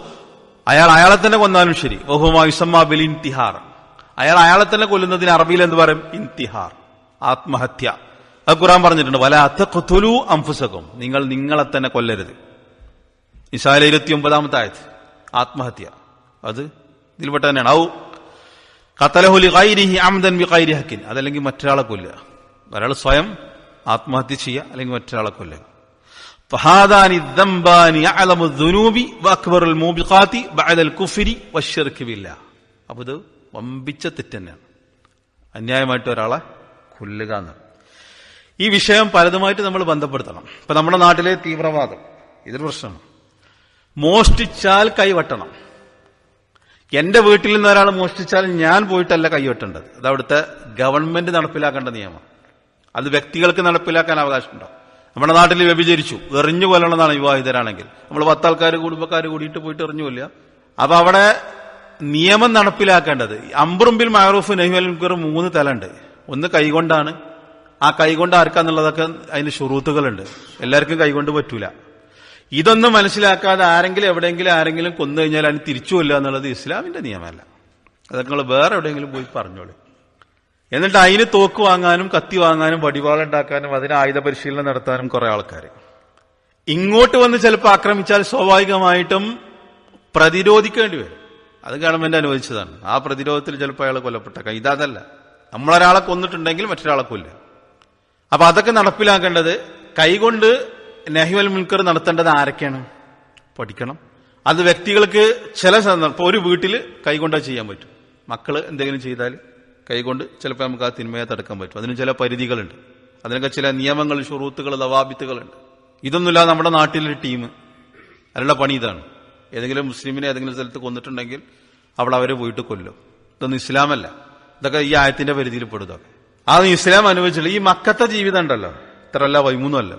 അയാൾ അയാളെ തന്നെ കൊന്നാലും ശരി. വഹുമാ യുസമ്മാ ബിൽ ഇൻതിഹാർ. അയാൾ അയാളെ തന്നെ കൊല്ലുന്നതിന് അറബിയിൽ എന്ത് പറയും? ഇൻതിഹാർ. ആത്മഹത്യ. അത് ഖുറാൻ പറഞ്ഞിട്ടുണ്ട്. വല അത്തഖുതുലു അംഫുസക്കും നിങ്ങൾ നിങ്ങളെ തന്നെ കൊല്ലരുത്. ഇസാല ഇരുപത്തി ഒമ്പതാമത്തെ ആയത് ആത്മഹത്യ. അത് ഇതിൽപ്പെട്ട തന്നെയാണ്. ഔ കത്തലഹുലി അതല്ലെങ്കിൽ മറ്റൊരാളെ കൊല്ലുക. ഒരാൾ സ്വയം ആത്മഹത്യ ചെയ്യുക അല്ലെങ്കിൽ മറ്റൊരാളെ കൊല്ലുക. അപ്പോൾ ഇത് വമ്പിച്ച തെറ്റ് തന്നെയാണ്. അന്യായമായിട്ട് ഒരാളെ കൊല്ലുക എന്നാണ് ഈ വിഷയം പലതുമായിട്ട് നമ്മൾ ബന്ധപ്പെടുത്തണം. ഇപ്പൊ നമ്മുടെ നാട്ടിലെ തീവ്രവാദം ഇതൊരു പ്രശ്നമാണ്. മോഷ്ടിച്ചാൽ കൈവട്ടണം എന്റെ വീട്ടിൽ നിന്ന് ഒരാൾ മോഷ്ടിച്ചാൽ ഞാൻ പോയിട്ടല്ല കൈവെട്ടേണ്ടത് അത് അവിടുത്തെ ഗവൺമെന്റ് നടപ്പിലാക്കേണ്ട നിയമം. അത് വ്യക്തികൾക്ക് നടപ്പിലാക്കാൻ അവകാശമുണ്ടോ? നമ്മുടെ നാട്ടിൽ വ്യഭിചരിച്ചു. എറിഞ്ഞു കൊല്ലണമെന്നാണ് വിവാഹിതരാണെങ്കിൽ. നമ്മൾ പത്താൾക്കാർ കുടുംബക്കാർ കൂടിയിട്ട് പോയിട്ട് എറിഞ്ഞു കൊല്ലുക. അപ്പൊ അവിടെ നിയമം നടപ്പിലാക്കേണ്ടത്. അമ്പറുമ്പിൽ മാറൂഫ് നെഹ്മൽ മൂന്ന് തലണ്ട്. ഒന്ന് കൈകൊണ്ടാണ്. ആ കൈകൊണ്ട് ആർക്കാന്നുള്ളതൊക്കെ അതിന് ഷുറൂത്തുകളുണ്ട് എല്ലാവർക്കും കൈകൊണ്ട് പറ്റൂല. ഇതൊന്നും മനസ്സിലാക്കാതെ ആരെങ്കിലും എവിടെയെങ്കിലും ആരെങ്കിലും കൊന്നു കഴിഞ്ഞാൽ അതിന് തിരിച്ചു കൊല്ലുക എന്നുള്ളത് ഇസ്ലാമിന്റെ നിയമമല്ല. അതൊക്കെ നിങ്ങൾ വേറെ എവിടെയെങ്കിലും പോയി പറഞ്ഞോളൂ. എന്നിട്ട് അതിന് തോക്ക് വാങ്ങാനും കത്തി വാങ്ങാനും വടിവാളുണ്ടാക്കാനും അതിന് ആയുധ പരിശീലനം നടത്താനും കുറെ ആൾക്കാർ ഇങ്ങോട്ട് വന്ന് ചിലപ്പോൾ ആക്രമിച്ചാൽ സ്വാഭാവികമായിട്ടും പ്രതിരോധിക്കേണ്ടി വരും. അത് ഗവൺമെന്റ് അനുവദിച്ചതാണ്. ആ പ്രതിരോധത്തിൽ ചിലപ്പോൾ അയാൾ കൊല്ലപ്പെട്ടേക്കാം ഇതല്ല നമ്മളൊരാളെ കൊന്നിട്ടുണ്ടെങ്കിൽ മറ്റൊരാളെ കൊല്ല അപ്പൊ അതൊക്കെ നടപ്പിലാക്കേണ്ടത് കൈകൊണ്ട് നെഹ്വൽ മുൽക്കർ നടത്തേണ്ടത് ആരൊക്കെയാണ്? പഠിക്കണം. അത് വ്യക്തികൾക്ക് ചില സന്ദർഭം ഒരു വീട്ടിൽ കൈകൊണ്ടാ ചെയ്യാൻ പറ്റും. മക്കൾ എന്തെങ്കിലും ചെയ്താൽ കൈകൊണ്ട് ചിലപ്പോൾ നമുക്ക് ആ തിന്മയെ തടുക്കാൻ പറ്റും. അതിന് ചില പരിധികളുണ്ട്. അതിനൊക്കെ ചില നിയമങ്ങൾ ഷുറൂത്തുകൾ ദവാബിത്തുകളുണ്ട്. ഇതൊന്നുമില്ലാതെ നമ്മുടെ നാട്ടിലൊരു ടീം. അതിനുള്ള പണി ഇതാണ്. ഏതെങ്കിലും മുസ്ലിമിനെ ഏതെങ്കിലും സ്ഥലത്ത് കൊന്നിട്ടുണ്ടെങ്കിൽ അവിടെ അവരെ പോയിട്ട് കൊല്ലും. ഇതൊന്നും ഇസ്ലാമല്ല. ഇതൊക്കെ ഈ ആയത്തിന്റെ പരിധിയിൽ പെടുതൊക്കെ അത് ഇസ്ലാം അനുഭവിച്ചില്ല ഈ മക്കത്തെ ജീവിതം ഉണ്ടല്ലോ. ഇത്രല്ല പതിമൂന്നും അല്ല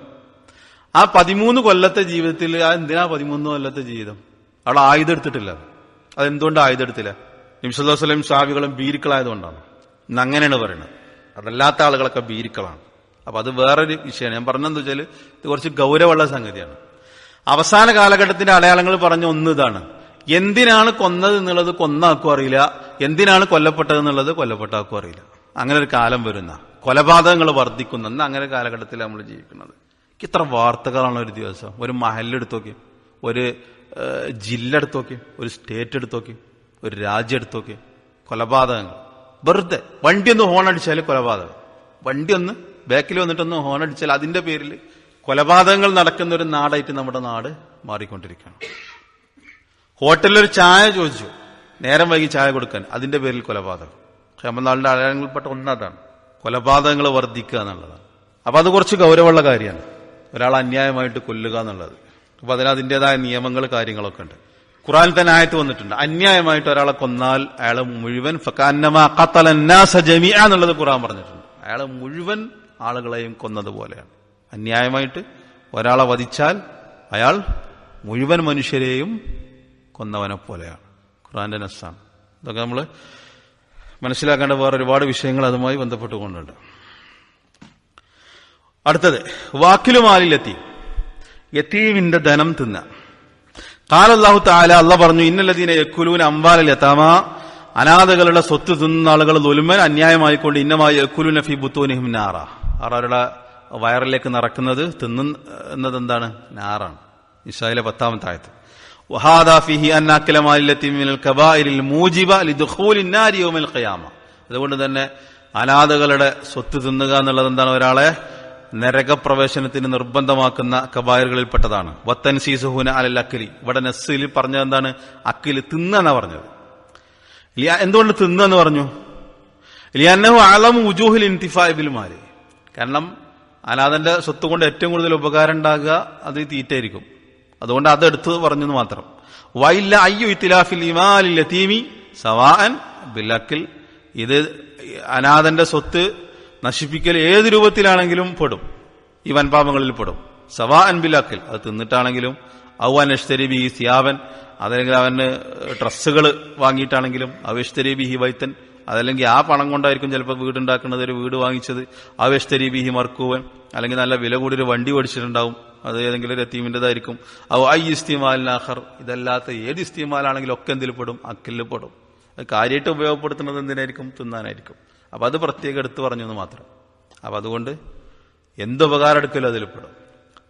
ആ പതിമൂന്ന് കൊല്ലത്തെ ജീവിതത്തിൽ ആ എന്തിനാ പതിമൂന്ന് കൊല്ലത്തെ ജീവിതം? അവിടെ ആയുധം എടുത്തിട്ടില്ല. അതെന്തുകൊണ്ട് ആയുധം എടുത്തില്ല? നിംസല്ലാസ്ലം സാവികളും ബീരിക്കളായതുകൊണ്ടാണ് ഇന്ന് അങ്ങനെയാണ് പറയുന്നത് അതല്ലാത്ത ആളുകളൊക്കെ ബീരിക്കളാണ് അപ്പൊ അത് വേറൊരു വിഷയമാണ്. ഞാൻ പറഞ്ഞെന്താ വെച്ചാൽ ഇത് കുറച്ച് ഗൗരവമുള്ള സംഗതിയാണ്. അവസാന കാലഘട്ടത്തിന്റെ അടയാളങ്ങൾ പറഞ്ഞ ഒന്ന് ഇതാണ്. എന്തിനാണ് കൊന്നത് എന്നുള്ളത് കൊന്നാക്കും അറിയില്ല. എന്തിനാണ് കൊല്ലപ്പെട്ടത് എന്നുള്ളത് കൊല്ലപ്പെട്ടാക്കും അറിയില്ല. അങ്ങനെ ഒരു കാലം വരുന്ന കൊലപാതകങ്ങൾ വർദ്ധിക്കുന്ന അങ്ങനെ കാലഘട്ടത്തിൽ നമ്മൾ ജീവിക്കുന്നത്. ഇത്ര വാർത്തകളാണ് ഒരു ദിവസം. ഒരു മഹലെടുത്ത് നോക്കി. ഒരു ജില്ല എടുത്ത് നോക്കി. ഒരു സ്റ്റേറ്റ് എടുത്ത് നോക്കി. ഒരു രാജ്യം എടുത്ത് നോക്കി. കൊലപാതകങ്ങൾ. വെറുതെ. വണ്ടി ഒന്ന് ഹോൺ അടിച്ചാൽ കൊലപാതകം. വണ്ടി ഒന്ന് ബാക്കിൽ വന്നിട്ടൊന്ന് ഹോൺ അടിച്ചാൽ അതിന്റെ പേരിൽ കൊലപാതകങ്ങൾ നടക്കുന്ന ഒരു നാടായിട്ട് നമ്മുടെ നാട് മാറിക്കൊണ്ടിരിക്കുകയാണ്. ഹോട്ടലിൽ ഒരു ചായ ചോദിച്ചു. നേരം വൈകി ചായ കൊടുക്കാൻ. അതിന്റെ പേരിൽ കൊലപാതകം. ക്ഷമനാളിന്റെ അടയാളങ്ങളിൽപ്പെട്ട ഒന്നതാണ് കൊലപാതകങ്ങൾ വർദ്ധിക്കുക എന്നുള്ളതാണ്. അപ്പൊ അത് കുറച്ച് ഗൗരവമുള്ള കാര്യമാണ്. ഒരാൾ അന്യായമായിട്ട് കൊല്ലുക എന്നുള്ളത്. അപ്പൊ അതിന് അതിന്റെതായ നിയമങ്ങൾ കാര്യങ്ങളൊക്കെ ഉണ്ട്. ഖുറാൻ തന്നെ ആയത്ത് വന്നിട്ടുണ്ട്. അന്യായമായിട്ട് ഒരാളെ കൊന്നാൽ അയാളെ മുഴുവൻ എന്നുള്ളത് ഖുറാൻ പറഞ്ഞിട്ടുണ്ട്. അയാളെ മുഴുവൻ ആളുകളെയും കൊന്നതുപോലെയാണ്. അന്യായമായിട്ട് ഒരാളെ വധിച്ചാൽ അയാൾ മുഴുവൻ മനുഷ്യരെയും കൊന്നവനെ പോലെയാണ് ഖുറാന്റെ നസ്സാണ്. ഇതൊക്കെ നമ്മൾ മനസ്സിലാക്കേണ്ട വേറെ ഒരുപാട് വിഷയങ്ങൾ അതുമായി ബന്ധപ്പെട്ടുകൊണ്ടുണ്ട്. അടുത്തത് വാക്കിലുമാലിൽ എത്തി യത്തീമിന്റെ ധനം തിന്നാം. കാല താല അല്ല പറഞ്ഞു ഇന്നലതീന യക്കുലൂൻ അംബാലൽ യഥാമ അനാഥകളുടെ സ്വത്ത് തിന്നുന്ന ആളുകൾ ഒലുമൻ അന്യായമായിക്കൊണ്ട് ഇന്നമായി യക്കുലൂൻ ഫി ബുത്തൂനിഹിം നാറ. അവരുടെ വയറിലേക്ക് നിറക്കുന്നത് തിന്നുന്നത് എന്താണ് നാറാണ്. ഇഷായിലെ പത്താമത്തെ ആയത്ത്. അതുകൊണ്ട് തന്നെ അനാഥകളുടെ സ്വത്ത് തിന്നുക എന്നുള്ളത് എന്താണ് ഒരാളെ? നരകപ്രവേശനത്തിന് നിർബന്ധമാക്കുന്ന കബായറുകളിൽപ്പെട്ടതാണ്. വത്തൻ സീസുഹുന അലൽ അക്കലി. ഇവിടെ നസ്സിൽ പറഞ്ഞത് എന്താണ്? അക്കിൽ തിന്നാണ് പറഞ്ഞത്. എന്തുകൊണ്ട് തിന്നെന്ന് പറഞ്ഞു? ലിയാനഹു അലം ഉജൂഹിൽ ഇന്തിഫാബിൽ മാരി കാരണം അനാഥന്റെ സ്വത്ത് കൊണ്ട് ഏറ്റവും കൂടുതൽ ഉപകാരം ഉണ്ടാകുക അത് തീറ്റയായിരിക്കും. അതുകൊണ്ട് അതെടുത്ത് പറഞ്ഞെന്ന് മാത്രം. വൈല്ല അയ്യു ഇത്തിലാഫിൽ ഇമാലിൽ തീമി സവാൻ ബില്ലക്കിൽ ഇത് അനാഥന്റെ സ്വത്ത് നശിപ്പിക്കൽ ഏത് രൂപത്തിലാണെങ്കിലും പെടും. ഈ വൻപാപങ്ങളിൽ പെടും. സവാ അൻബിലാക്കൽ. അത് തിന്നിട്ടാണെങ്കിലും ഔവൻ എഷ്തരി ബി സിയാവൻ അതല്ലെങ്കിൽ അവന് ഡ്രസ്സുകൾ വാങ്ങിയിട്ടാണെങ്കിലും അവിഷ്തരീബി ബിഹി വൈത്തൻ അതല്ലെങ്കിൽ ആ പണം കൊണ്ടായിരിക്കും ചിലപ്പോൾ വീടുണ്ടാക്കുന്നത് ഒരു വീട് വാങ്ങിച്ചത് അവിഷ്തരീബി ബിഹി മർക്കൂവൻ അല്ലെങ്കിൽ നല്ല വില ഒരു വണ്ടി പഠിച്ചിട്ടുണ്ടാവും അത് ഏതെങ്കിലും ഒരു എത്തീമിന്റെതായിരിക്കും. ഔ ഐ ഇസ്തിമാലിനാഹർ ഇതല്ലാത്ത ഏത് ഇസ്തിമാലാണെങ്കിലും ഒക്കെ എന്തിൽ പെടും? അക്കിൽ പെടും. അത് കാര്യമായിട്ട് ഉപയോഗപ്പെടുത്തുന്നത് എന്തിനായിരിക്കും? തിന്നാനായിരിക്കും. അപ്പൊ അത് പ്രത്യേകം എടുത്തു പറഞ്ഞു എന്ന് മാത്രം. അപ്പൊ അതുകൊണ്ട് എന്ത് ഉപകാരം എടുക്കലും അതിൽ പെടും.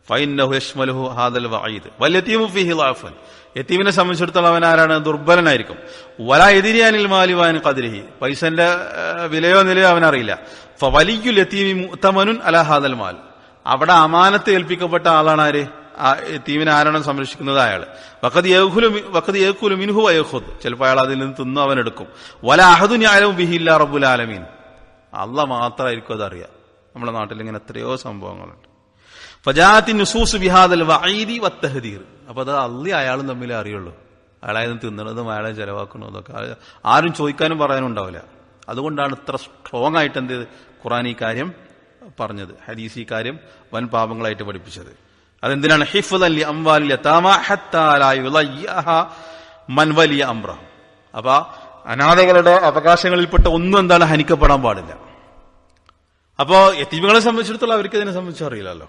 ഫൈനഹു യശ്മലുഹു ഹാദൽ വഈദ്. വല്യതീമു ഫീഹി ളഅഫൻ യതീമിനെ സംബന്ധിച്ചിടത്തോളം അവൻ ആരാണ്? ദുർബലനായിരിക്കും. വല എതിരിയാനിൽ മാലിവാൻ കതിരഹി പൈസന്റെ വിലയോ നിലയോ അവൻ അറിയില്ല. ഫവലിയുൽ യതീമി മുഅ്തമനുൻ അലാ ഹാദൽ മാൽ. അവിടെ അമാനത്ത് ഏൽപ്പിക്കപ്പെട്ട ആളാണ് ആര്? ആരാണ് സംരക്ഷിക്കുന്നത്? അയാൾ വക്കത് യഖുലു വക്കത് യഖുലു മിൻഹു വയഖുദ്. ചിലപ്പോൾ അയാൾ അതിൽ നിന്ന് തിന്നു അവൻ എടുക്കും. വല അഹദു ന്യായവും ബിഹില്ല റബ്ബുൽ ആലമീൻ. അല്ല മാത്രമായിരിക്കും അതറിയാം. നമ്മുടെ നാട്ടിൽ ഇങ്ങനെ എത്രയോ സംഭവങ്ങളുണ്ട്. ഫജാത്തി നുസൂസ് ബിഹാദൽ വൈദി വത്തഹദീർ. അപ്പൊ അത് അള്ളി അയാളും തമ്മിൽ അറിയുള്ളൂ. അയാളായത് തിന്നണതും അയാളെ ചെലവാക്കണതൊക്കെ ആരും ചോദിക്കാനും പറയാനും ഉണ്ടാവില്ല അതുകൊണ്ടാണ് ഇത്ര സ്ട്രോങ് ആയിട്ട് എന്ത് ഖുറാൻ ഈ കാര്യം പറഞ്ഞത്. ഹദീസ് ഈ കാര്യം വൻ പാപങ്ങളായിട്ട് പഠിപ്പിച്ചത്. അതെന്തിനാണ്? ഹിഫുദ് അല്ലി അംവാലി മൻ വലിയ അമ്ര അപ്പൊ അനാഥകളുടെ അവകാശങ്ങളിൽപ്പെട്ട ഒന്നും എന്താണ്? ഹനിക്കപ്പെടാൻ പാടില്ല. അപ്പോ എത്തിമകളെ സംബന്ധിച്ചിടത്തോളം അവർക്ക് ഇതിനെ സംബന്ധിച്ച് അറിയില്ലല്ലോ.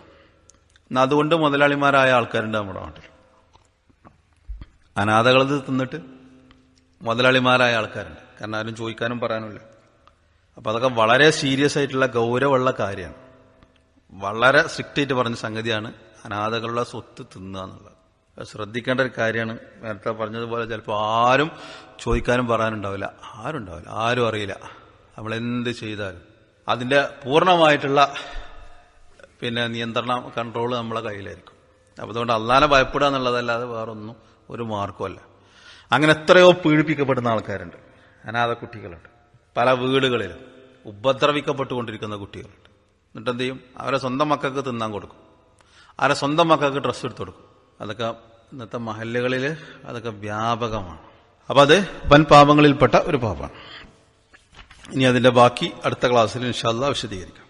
എന്നാ അതുകൊണ്ട് മുതലാളിമാരായ ആൾക്കാരുണ്ട് നമ്മുടെ നാട്ടിൽ. അനാഥകളത് തിന്നിട്ട് മുതലാളിമാരായ ആൾക്കാരുണ്ട്. കാരണം ആരും ചോദിക്കാനും പറയാനുമില്ല. അപ്പൊ അതൊക്കെ വളരെ സീരിയസ് ആയിട്ടുള്ള ഗൗരവമുള്ള കാര്യമാണ്. വളരെ സ്ട്രിക്റ്റ് ആയിട്ട് പറഞ്ഞ സംഗതിയാണ് അനാഥകളുടെ സ്വത്ത് തിന്നുക എന്നുള്ളത്. ശ്രദ്ധിക്കേണ്ട ഒരു കാര്യമാണ്. നേരത്തെ പറഞ്ഞതുപോലെ ചിലപ്പോൾ ആരും ചോദിക്കാനും പറയാനുണ്ടാവില്ല. ആരും ഉണ്ടാവില്ല ആരും അറിയില്ല. നമ്മൾ എന്ത് ചെയ്താലും. അതിന്റെ പൂർണമായിട്ടുള്ള പിന്നെ നിയന്ത്രണം കൺട്രോൾ നമ്മളെ കയ്യിലായിരിക്കും. അപ്പം അതുകൊണ്ട് അള്ളാനെ ഭയപ്പെടുക എന്നുള്ളതല്ലാതെ വേറൊന്നും ഒരു മാർക്കുമല്ല അങ്ങനെ എത്രയോ പീഡിപ്പിക്കപ്പെടുന്ന ആൾക്കാരുണ്ട്. അനാഥ കുട്ടികളുണ്ട്. പല വീടുകളിലും ഉപദ്രവിക്കപ്പെട്ടുകൊണ്ടിരിക്കുന്ന കുട്ടികളുണ്ട്. എന്നിട്ടെന്ത് ചെയ്യും? അവരെ സ്വന്തം മക്കൾക്ക് തിന്നാൻ കൊടുക്കും. അവരെ സ്വന്തം മക്കൾക്ക് ഡ്രസ്സ് എടുത്തു കൊടുക്കും. അതൊക്കെ ഇന്നത്തെ മഹല്ലുകളിൽ അതൊക്കെ വ്യാപകമാണ്. അപ്പം അത് വൻ പാപങ്ങളിൽപ്പെട്ട ഒരു പാപമാണ്. ഇനി അതിന്റെ ബാക്കി അടുത്ത ക്ലാസ്സിൽ ഇൻഷാല്ല വിശദീകരിക്കാം.